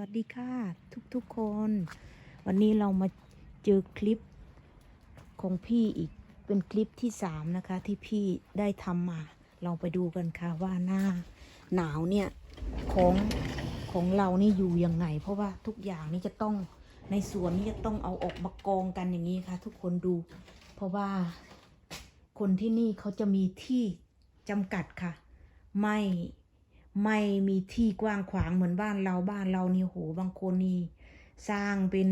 วัสดีค่ะทุกๆคน วันนี้เรามาเจอคลิปของพี่อีกเป็นคลิปที่สามนะคะ ที่พี่ได้ทำมาลองไปดูกันค่ะว่าหน้าหนาวเนี่ยของของเรานี่อยู่ยังไง เพราะว่าทุกอย่างนี่จะต้องในสวนนี่จะต้องเอาออกมากองกันอย่างนี้ค่ะ ทุกคนดู เพราะว่าคนที่นี่เขาจะมีที่จำกัดค่ะ ไม่ ไม่มีที่กว้างขวางเหมือนบ้านเราบ้านเรานี่โหบางคนนี่สร้างเป็น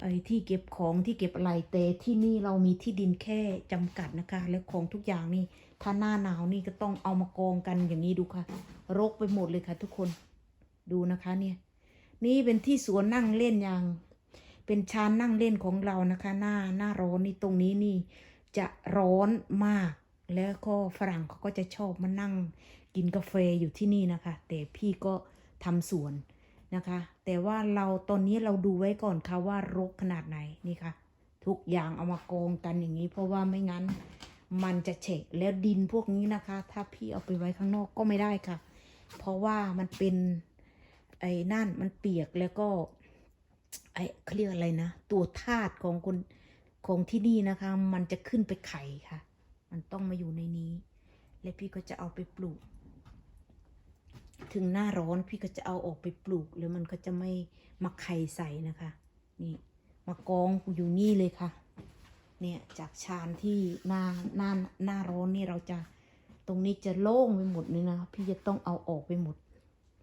ไอ้ที่เก็บของที่เก็บอะไรแต่ที่นี่เรามีที่ดินแค่จำกัดนะคะ แล้วของทุกอย่างนี่ถ้าหน้าหนาวนี่ก็ต้องเอามากองกันอย่างนี้ดูค่ะ รกไปหมดเลยค่ะ ทุกคนดูนะคะเนี่ย นี่เป็นที่สวนนั่งเล่นอย่าง เป็นชานนั่งเล่นของเรานะคะ หน้าหน้าร้อนนี่ตรงนี้นี่จะร้อนมาก แล้วก็ฝรั่งเขาก็จะชอบมานั่งกินกาแฟอยู่ที่นี่นะคะ แต่พี่ก็ทำสวนนะคะ แต่ว่าเราตอนนี้เราดูไว้ก่อนค่ะว่ารกขนาดไหนนี่ค่ะ ทุกอย่างเอามากองกันอย่างนี้ เพราะว่าไม่งั้นมันจะเฉกแล้วดินพวกนี้นะคะ ถ้าพี่เอาไปไว้ข้างนอกก็ไม่ได้ค่ะ เพราะว่ามันเป็นไอ้นั่นมันเปียกแล้วก็ไอ้เขาเรียกอะไรนะ ตัวธาตุของคนของที่นี่นะคะ มันจะขึ้นไปไข่ค่ะ มันต้องมาอยู่ในนี้ และพี่ก็จะเอาไปปลูก ถึงหน้าร้อนพี่ก็จะเอาออกไปปลูก แล้วมันก็จะไม่มาไข่ใส่นะคะ นี่ มากองอยู่นี่เลยค่ะ เนี่ยจากชานที่หน้าหน้าหน้าร้อนนี่เราจะตรงนี้จะโล่งไปหมดเลยนะคะพี่จะต้องเอาออกไปหมด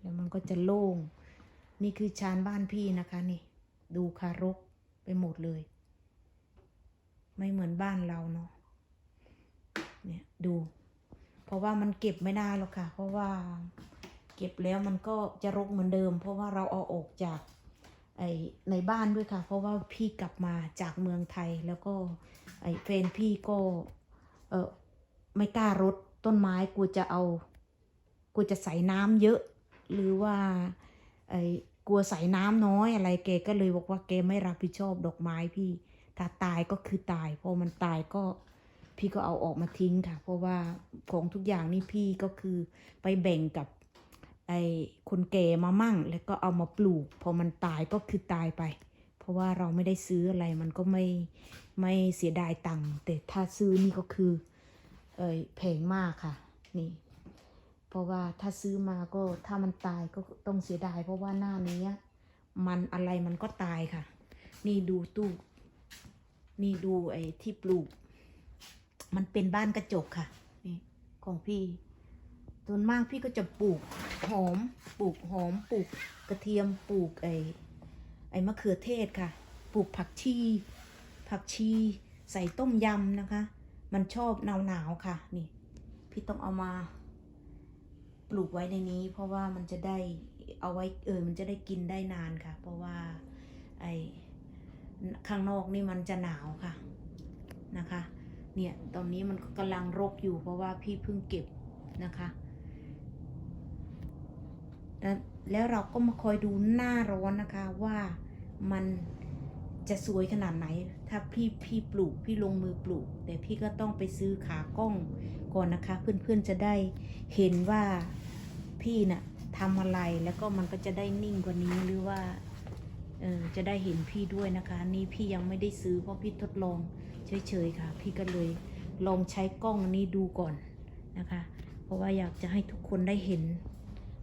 แล้วมันก็จะโล่ง นี่คือชานบ้านพี่นะคะนี่ ดูคารกไปหมดเลย ไม่เหมือนบ้านเราเนาะ เนี่ยดู เพราะว่ามันเก็บไม่ได้หรอกค่ะ เพราะว่าเก็บแล้วมันก็จะรกเหมือนเดิม เพราะว่าเราเอาออกจากไอ้ในบ้านด้วยค่ะ เพราะว่าพี่กลับมาจากเมืองไทยแล้วก็ไอ้แฟนพี่ก็เออไม่กล้ารดต้นไม้กลัวจะเอากลัวจะใส่น้ำเยอะ หรือว่าไอ้กลัวใส่น้ำน้อยอะไรแกก็เลยบอกว่าแกไม่รับผิดชอบดอกไม้พี่ ถ้าตายก็คือตายพอมันตายก็ พี่ก็เอาออกมาทิ้งค่ะ เพราะว่าของทุกอย่างนี่พี่ก็คือไปแบ่งกับไอ้คนแก่มามั่ง แล้วก็เอามาปลูก พอมันตายก็คือตายไป เพราะว่าเราไม่ได้ซื้ออะไรมันก็ไม่ไม่เสียดายตังค์แต่ถ้าซื้อนี่ก็คือ เอยแพงมากค่ะ นี่ เพราะว่าถ้าซื้อมาก็ถ้ามันตายก็ต้องเสียดาย เพราะว่าหน้านี้มันอะไรมันก็ตายค่ะ นี่ดูตู้ นี่ดูไอ้ที่ปลูก มันเป็นบ้านกระจกค่ะ นี่ของพี่ส่วนมากพี่ก็จะปลูกหอม ปลูกหอม ปลูกกระเทียม ปลูกไอ้ไอ้มะเขือเทศค่ะ ปลูกผักชี ผักชีใส่ต้มยำนะคะ มันชอบหนาวหนาวๆค่ะ นี่ พี่ต้องเอามาปลูกไว้ในนี้ เพราะว่ามันจะได้เอาไว้เออ มันจะได้กินได้นานค่ะ เพราะว่าไอ้ข้างนอกนี่มันจะหนาวค่ะนะคะ เนี่ยตอนนี้มันก็กำลังรกอยู่เพราะว่าพี่เพิ่งเก็บนะคะแล้วแล้วเราก็มาคอยดูหน้าร้อนนะคะว่ามันจะสวยขนาดไหน ถ้าพี่พี่ปลูกพี่ลงมือปลูก แต่พี่ก็ต้องไปซื้อขากล้องก่อนนะคะ เพื่อนๆจะได้เห็นว่าพี่น่ะทำอะไรแล้วก็มันก็จะได้นิ่งกว่านี้หรือว่าเออจะได้เห็นพี่ด้วยนะคะ นี่พี่ยังไม่ได้ซื้อเพราะพี่ทดลอง เฉยๆค่ะ พี่ก็เลยลองใช้กล้องนี้ดูก่อนนะคะ เพราะว่าอยากจะให้ทุกคนได้เห็น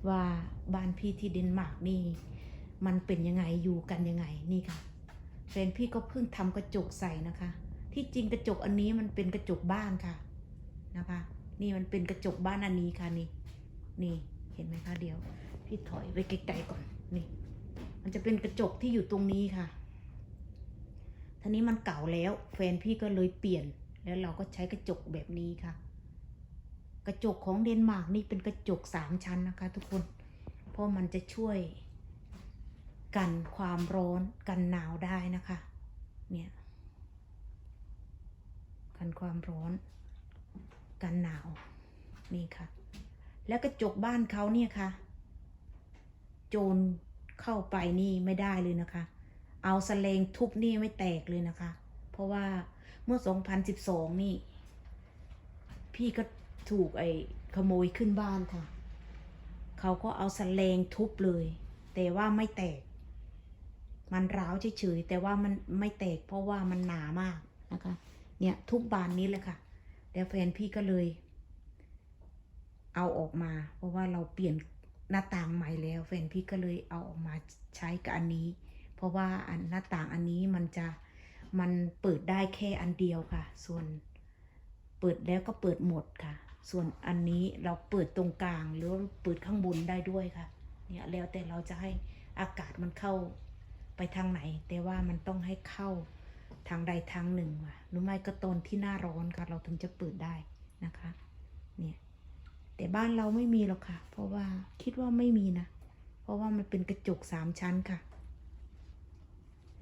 ว่าบ้านพี่ที่เดนมาร์กนี่ มันเป็นยังไงอยู่กันยังไงนี่ค่ะแฟนพี่ก็เพิ่งทำกระจกใส่นะคะ ที่จริงกระจกอันนี้มันเป็นกระจกบ้านค่ะนะคะ นี่มันเป็นกระจกบ้านอันนี้ค่ะนี่นี่เห็นไหมคะเดี๋ยว พี่ถอยไปไกลๆก่อนนี่ มันจะเป็นกระจกที่อยู่ตรงนี้ค่ะ ทีนี้มันเก่าแล้ว แฟนพี่ก็เลยเปลี่ยน แล้วเราก็ใช้กระจกแบบนี้ค่ะ กระจกของเดนมาร์กนี่เป็นกระจกสามชั้นนะคะ ทุกคน เพราะมันจะช่วยกันความร้อนกันหนาวได้นะคะ เนี่ย กันความร้อน กันหนาว นี่ค่ะ แล้วกระจกบ้านเขาเนี่ยค่ะ โจรเข้าไปนี่ไม่ได้เลยนะคะ เอาสเลงทุบนี่ไม่แตกเลยนะคะ เพราะว่าเมื่อ 2012 นี่ พี่ก็ถูกไอ้ขโมยขึ้นบ้านค่ะ เขาก็เอาสเลงทุบเลย แต่ว่าไม่แตก มันร้าวเฉยๆแต่ว่ามันไม่แตก เพราะว่ามันหนามากนะคะ เนี่ยทุบบานนี้เลยค่ะแล้วแฟนพี่ก็เลย เอาออกมา เพราะว่าเราเปลี่ยนหน้าต่างใหม่แล้ว แฟนพี่ก็เลยเอาออกมาใช้กับอันนี้ ราะว่าอันหน้าต่างอันนี้มันจะมันเปิดได้แค่อันเดียวค่ะ ส่วนเปิดแล้วก็เปิดหมดค่ะ ส่วนอันนี้เราเปิดตรงกลางหรือเปิดข้างบนได้ด้วยค่ะ เนี่ยแล้วแต่เราจะให้อากาศมันเข้าไปทางไหน แต่ว่ามันต้องให้เข้าทางใดทางหนึ่งว่ะหรือไม่ก็ตนที่หน้าร้อนค่ะ เราถึงจะเปิดได้นะคะ เนี่ย แต่บ้านเราไม่มีหรอกค่ะ เพราะว่าคิดว่าไม่มีนะ เพราะว่ามันเป็นกระจกสามชั้นค่ะ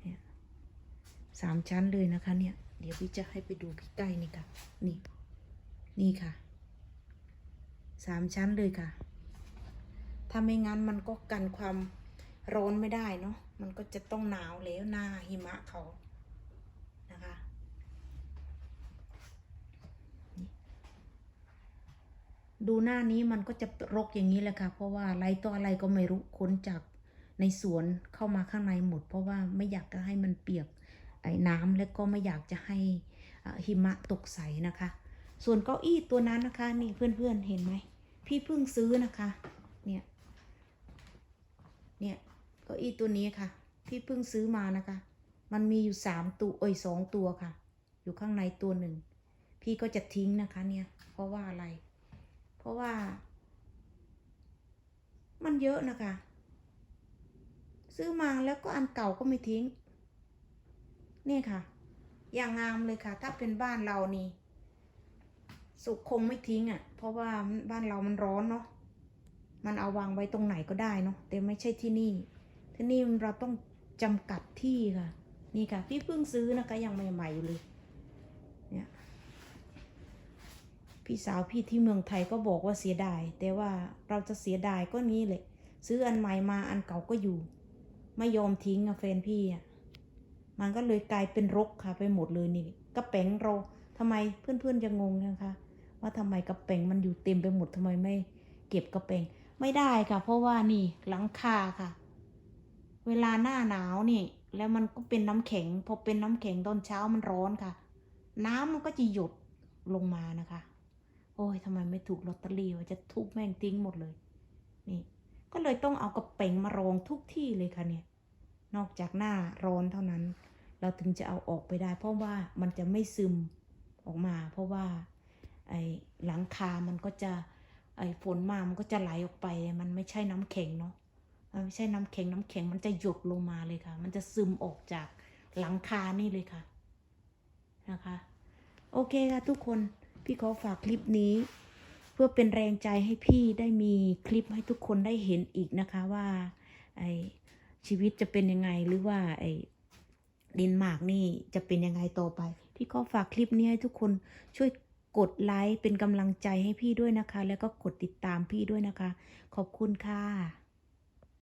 เนี่ย สามชั้นเลยนะคะเนี่ย เดี๋ยวพี่จะให้ไปดูใกล้ๆนี่ค่ะ นี่ นี่ค่ะ สามชั้นเลยค่ะ ถ้าไม่งั้นมันก็กันความร้อนไม่ได้เนาะ มันก็จะต้องหนาวแล้วหน้าหิมะเขานะคะดูหน้านี้มันก็จะรกอย่างนี้แหละค่ะ เพราะว่าอะไรตัวอะไรก็ไม่รู้ค้นจากในสวนเข้ามาข้างในหมด เพราะว่าไม่อยากจะให้มันเปียก น้ำและก็ไม่อยากจะให้หิมะตกใสนะคะ ส่วนเก้าอี้ตัวนั้นนะคะ นี่เพื่อนๆเห็นไหม พี่เพิ่งซื้อนะคะ เนี่ย เนี่ยเก้าอี้ตัวนี้ค่ะ พี่เพิ่งซื้อมานะคะ มันมีอยู่สามตัวเอ้ยสองตัวค่ะ อยู่ข้างในตัวหนึ่ง พี่ก็จะทิ้งนะคะเนี่ย เพราะว่าอะไร เพราะว่า มันเยอะนะคะ ซื้อมาแล้วก็อันเก่าก็ไม่ทิ้ง นี่ค่ะ อย่างงามเลยค่ะ ถ้าเป็นบ้านเรานี่ สุขคงไม่ทิ้งอะ่ะ เพราะว่าบ้านเรามันร้อนเนาะ มันเอาวางไว้ตรงไหนก็ได้เนาะ แต่ไม่ใช่ที่นี่ ที่นี่เราต้องจำกัดที่ค่ะ นี่ค่ะ พี่เพิ่งซื้อนะคะยังใหม่ๆอยู่เลย เนี่ย พี่สาวพี่ที่เมืองไทยก็บอกว่าเสียดาย แต่ว่าเราจะเสียดายก็นี้เลย ซื้ออันใหม่มาอันเก่าก็อยู่ ไม่ยอมทิ้งอะแฟนพี่อะ มันก็เลยกลายเป็นรกค่ะไปหมดเลยนี่กระแป๋งเราทำไมเพื่อนๆจะงงนะคะว่าทำไมกระแป๋งมันอยู่เต็มไปหมดทำไมไม่เก็บกระแป๋งไม่ได้ค่ะ เพราะว่านี่หลังคาค่ะ เวลาหน้าหนาวนี่ แล้วมันก็เป็นน้ำแข็งพอเป็นน้ำแข็งตอนเช้ามันร้อนค่ะ น้ำมันก็จะหยดลงมานะคะ โอ้ยทำไมไม่ถูกลอตเตอรี่วะจะทุบแม่งทิ้งหมดเลย นี่ ก็เลยต้องเอากระเป๋งมารองทุกที่เลยค่ะเนี่ย นอกจากหน้าร้อนเท่านั้น เราถึงจะเอาออกไปได้ เพราะว่ามันจะไม่ซึมออกมา เพราะว่าไอ้หลังคา มันก็จะไอ้ฝนมา มันก็จะไหลออกไป มันไม่ใช่น้ำแข็งเนาะ มันไม่ใช่น้ำแข็ง น้ำแข็งมันจะหยดลงมาเลยค่ะ มันจะซึมออกจากหลังคานี่เลยค่ะ นะคะ โอเคค่ะทุกคน พี่ขอฝากคลิปนี้ เพื่อเป็นแรงใจให้พี่ได้มีคลิปให้ทุกคนได้เห็นอีกนะคะว่าไอชีวิตจะเป็นยังไงหรือว่าไอ เดนมาร์กนี่จะเป็นยังไงต่อไป พี่ก็ฝากคลิปนี้ให้ทุกคนช่วยกดไลค์เป็นกำลังใจให้พี่ด้วยนะคะ แล้วก็กดติดตามพี่ด้วยนะคะ ขอบคุณค่ะ